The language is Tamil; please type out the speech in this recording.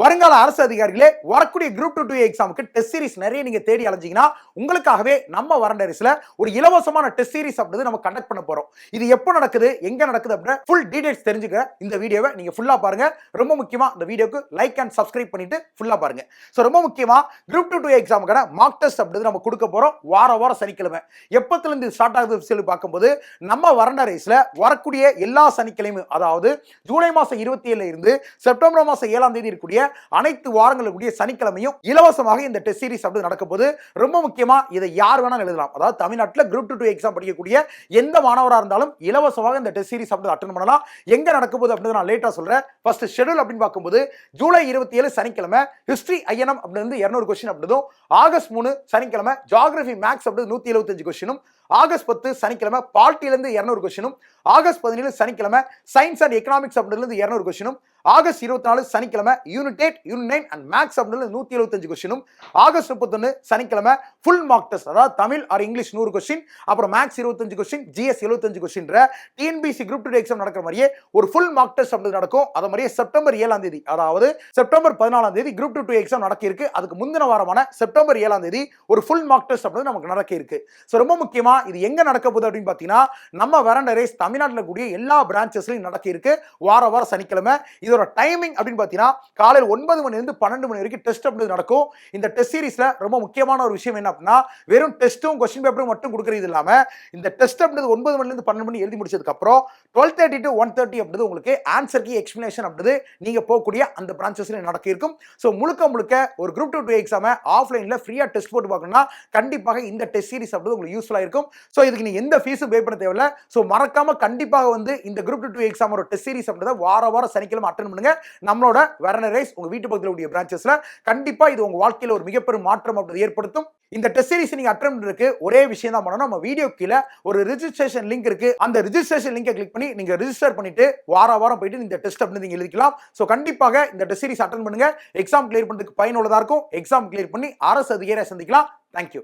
வருங்கால அரசு அதிகாரிகளே வரக்கூடிய குரூப் டூ டூ எக்ஸாமுக்கு டெஸ்ட் சீரிஸ் நிறைய நீங்க தேடி அலைஞ்சிங்கன்னா உங்களுக்காகவே நம்ம வரண்டரிஸ்ல ஒரு இலவசமான டெஸ்ட் சீரிஸ் அப்படிது நம்ம கண்டக்ட் பண்ண போறோம். இது எப்போ நடக்குது எங்க நடக்குது அப்படின்னு ஃபுல் டீடைல்ஸ் தெரிஞ்சுக்க இந்த வீடியோவை நீங்க ஃபுல்லா பாருங்க. ரொம்ப முக்கியமா இந்த வீடியோக்கு லைக் அண்ட் சப்ஸ்கிரைப் பண்ணிட்டு ஃபுல்லா பாருங்க. ஸோ ரொம்ப முக்கியமா குரூப் டூ டூ எக்ஸாமுக்கான மார்க் டெஸ்ட் அப்படிது நம்ம கொடுக்க போறோம். வார வாரம் சனிக்கிழமை. எப்பத்துல இருந்து ஸ்டார்ட் ஆகுது சொல்லி பார்க்கும்போது நம்ம வறண்ட ரேஸ்ல வரக்கூடிய எல்லா சனிக்கிழமையும் அதாவது ஜூலை மாசம் இருபத்தி ஏழுல இருந்து செப்டம்பர் மாசம் ஏழாம் தேதி இருக்கக்கூடிய அனைத்து வாரங்களுடைய சனிக்கிழமையும் இலவசமாக இந்த டெஸ்ட் சீரிஸ் அப்படி நடக்க போது ரொம்ப முக்கியமா இதை யார் வேணாலும் எழுதலாம். அதாவது தமிழ்நாட்டில் குரூப் டூ டூ எக்ஸாம் படிக்கக்கூடிய எந்த மாணவராக இருந்தாலும் இலவசமாக இந்த டெஸ்ட் சீரிஸ் அப்படி அட்டன் பண்ணலாம். எங்க நடக்க போகுது அப்படின்னு நான் லேட்டா சொல்றேன். ஃபர்ஸ்ட் ஷெடியூல் அப்படின்னு பார்க்கும்போது ஜூலை இருபத்தி ஏழு சனிக்கிழமை ஹிஸ்டரி ஐஎன்எம் அப்படின்னு இரநூறு கொஸ்டின் அப்படிதும் ஆகஸ்ட் மூணு சனிக்கிழமை ஜாகிரபி மேக்ஸ் அப்படி நூத்தி எழுபத்தஞ்சு கொஸ்டினும் ஆகஸ்ட் பத்து சனிக்கிழமை பால்ட்டிலேருந்து இரநூறு கொஸ்டினும் ஆகஸ்ட் பதினேழு சனிக்கிழமை சயின்ஸ் அண்ட் எக்கனாமிக்ஸ் அப்படின்றது இரநூறு கொஸ்டினும் ஆகஸ்ட் இருபத்தி நாலு சனிக்கிழமை unit eight unit nine and maths அப்படின்னு நூற்றி எழுபத்தஞ்சு கொஸ்டினும் ஆகஸ்ட் முப்பத்தொன்று சனிக்கிழமை ஃபுல் மார்க் டெஸ்ட் அதாவது தமிழ் ஆர் இங்கிலீஷ் நூறு கொஸ்டின் அப்புறம் மேக்ஸ் இருபத்தஞ்சு கொஸ்டின் ஜிஎஸ் எழுபத்தஞ்சு கொஸ்டின்ற டிஎன்பிசி குரூப் டூ எக்ஸாம் நடக்கிற மாதிரியே ஒரு ஃபுல் மார்க் டெஸ்ட் அப்படி நடக்கும். அது மாதிரியே செப்டம்பர் ஏழாம் தேதி அதாவது செப்டம்பர் பதினாலாம் தேதி குரூப் டூ டூ எக்ஸாம் நடக்க இருக்கு அதுக்கு முந்தின வாரமான செப்டம்பர் ஏழாம் தேதி ஒரு ஃபுல் மார்க் டெஸ்ட் அப்படின்னு நமக்கு நடக்க இருக்கு ஸோ ரொம்ப முக்கியமாக இது எங்க நடக்க போகுது அப்படின்னு பார்த்தீங்கன்னா நம்ம வரண்ட ரேஸ் தமிழ்நாட்டில் கூடிய எல்லா பிரான்ச்சஸ்லையும் நடக்க இருக்கு. வார வாரம் சனிக்கிழமை. இதோட டைமிங் அப்படின்னு பார்த்தீங்கன்னா காலையில் ஒன்பது மணிலேருந்து பன்னெண்டு மணி வரைக்கும் டெஸ்ட் அப்படின்றது நடக்கும். இந்த டெஸ்ட் சீரிஸ்ல ரொம்ப முக்கியமான ஒரு விஷயம் என்ன அப்படின்னா வெறும் டெஸ்ட்டும் கொஸ்டின் பேப்பரும் மட்டும் கொடுக்குறது இல்லாம இந்த டெஸ்ட் அப்படின்றது ஒன்பது மணிலேருந்து பன்னெண்டு மணி எழுதி முடிச்சதுக்கு அப்புறம் twelve thirty to one thirty அப்படின்றது உங்களுக்கு ஆன்சர் கி எக்ஸ்பிளேஷன் அப்படின்றது நீங்க போகக்கூடிய அந்த பிரான்ச்சஸ்ல நடக்க இருக்கும். ஸோ முழுக்க முழுக்க ஒரு குரூப் டூ டூ எக்ஸாமை ஆஃப்லைனில் ஃப்ரீயாக டெஸ்ட் போட்டு பார்க்கணும்னா கண்டிப்பாக இந்த டெஸ்ட் சீரிஸ் அப்படின்றது உங்களுக்கு யூஸ்ஃபுல்லாக இருக்கும். ஸோ இதுக்கு நீங்கள் எந்த ஃபீஸும் பே பண்ண தேவையில்ல. ஸோ மறக்காம கண்டிப்பாக வந்து இந்த குரூப் டூ டூ எக்ஸாம் ஒரு டெஸ்ட் சீரிஸ் அப்படின்றத வார வாரம் சனிக்கிழமை அட்டன் பண்ணுங்க. நம்மளோட வெரனர் ரைஸ் உங்க வீட்டு பக்கத்தில் உடைய பிரான்ச்சஸ்ல கண்டிப்பா இது உங்க வாழ்க்கையில் ஒரு மிகப்பெரும் மாற்றம் அப்படி ஏற்படுத்தும். இந்த டெஸ்ட் சீரிஸ் நீங்க அட்டன் பண்ணுறதுக்கு ஒரே விஷயம் தான் பண்ணணும். நம்ம வீடியோ கீழே ஒரு ரிஜிஸ்ட்ரேஷன் லிங்க் இருக்கு. அந்த ரிஜிஸ்ட்ரேஷன் லிங்கை கிளிக் பண்ணி நீங்க ரிஜிஸ்டர் பண்ணிட்டு வார வாரம் போயிட்டு இந்த டெஸ்ட் அப்படின்னு நீங்க எழுதிக்கலாம். ஸோ கண்டிப்பாக இந்த டெஸ்ட் சீரிஸ் அட்டன் பண்ணுங்க. எக்ஸாம் கிளியர் பண்ணுறதுக்கு பயனுள்ளதாக இருக்கும். எக்ஸாம் கிளியர் பண்ணி அரசு அதிகாரியை சந்திக்கலாம். தேங்க்யூ